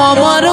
আমার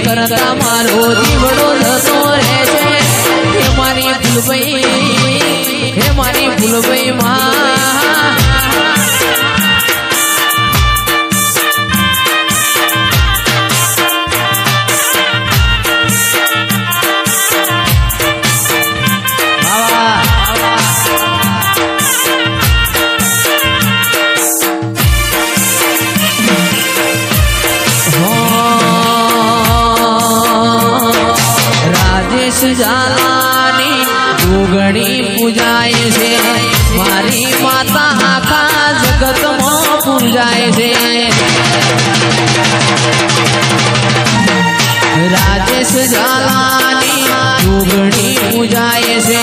કરતા મારો જીવડો જગતમાં પૂજાય છે રાજેશ ઝાલાની જોગણી પૂજાય છે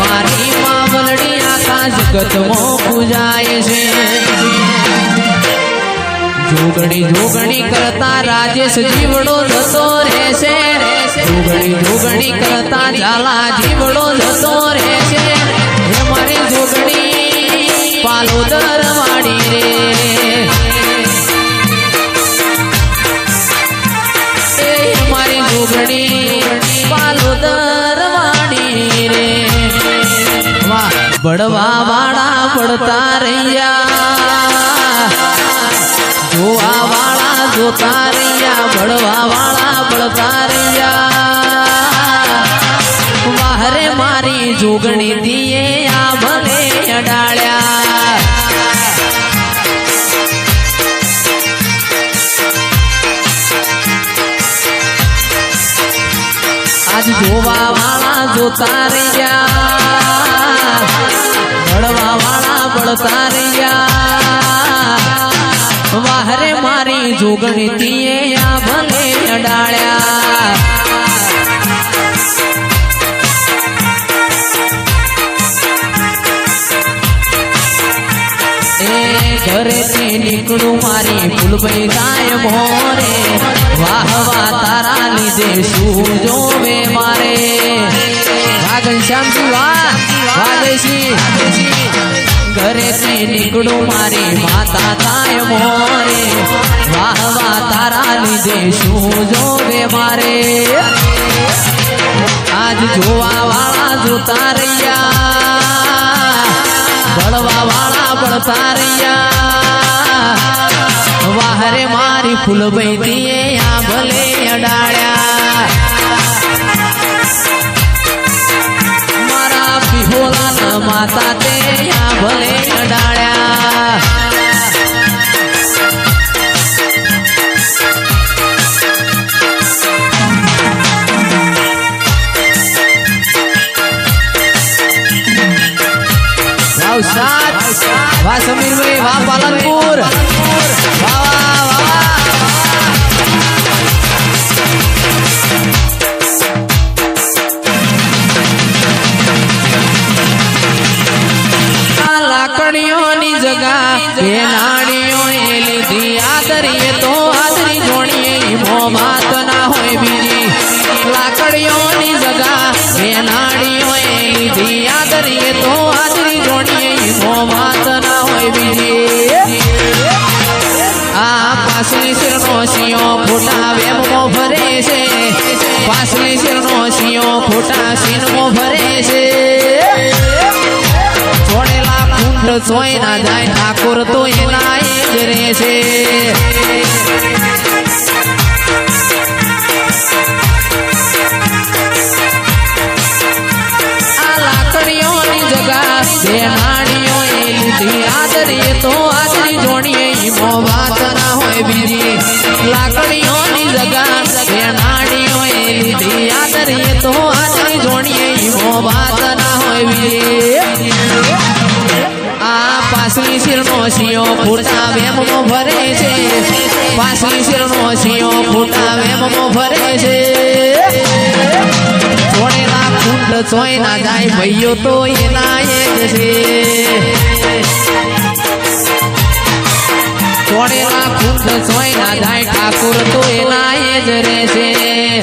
મારી માવલડી આખા જગતમાં પૂજાય છે જોગણી જોગણી કરતા રાજેશ જીવડો જતો રહેશે જોગણી જોગણી કરતા ઝાલા જીવડો જતો રહેશે હે મારી જોગણી પાલોદર વાડી રે વાળા જોતા રહ્યા બળવા વાળા બળતા વાહરે મારી જોગણી દીએ આ મને અડાળ્યા. આજ જોવા વાળા જોતા રહ્યા. બળવા વાળા બળતા રહ્યા. મારી જોગણી તીએ આ ભલે અડાળ્યા. ઘરેથી નીકળું મારી ફૂલભાઈ ગાય મોરે. વાહ વાહ, તારા લીધે શું જોવે મારે? વાગન શ્યામજી વાહ વાગેશી ઘરેથી નીકળું મારી, માતા થાય મોરે. વાહ વાહ, તારા લીધે શું જોવે મારે? આજ જોવા વાળા જોતા રહ્યા. ભળવા વાળા ભળતા રહ્યા. વાહરે મારી ફૂલભાઈ દીએ આ ભલે અડાળ્યા. પિહોલા માતા તે આ ભલે અડાળ્યા વાવ સાત એ લીધી આદરીએ તો આદરી જોણીએ ઈમો માત હોય બીજી. લાકડીઓની જગા એ તો આદરી જોણીએ ઈમો માત હોય બીજી. આ પાસલી શિરનો શિયો ફોટા વેમો ભરે છે. પાસલી શિરનો શિયો ફોટા ભરે છે. છોડેલા સોય ના જાય ઠાકોર તો એના છે. આ લાકડીઓની જગા બે નાડીઓ એ લીધી આદરીએ તો શિયો ફૂટા વેમો ભરે છે. પાસલી શિરનો શિયો ફૂટા વેમો ભરે છે. છોડેલા કુંડ સોય ના જાય ભાઈઓ તો એના એ જ છે. છોડેલા કુંડ સોય જાય, ઠાકુર તો એના એ જ રહેશે.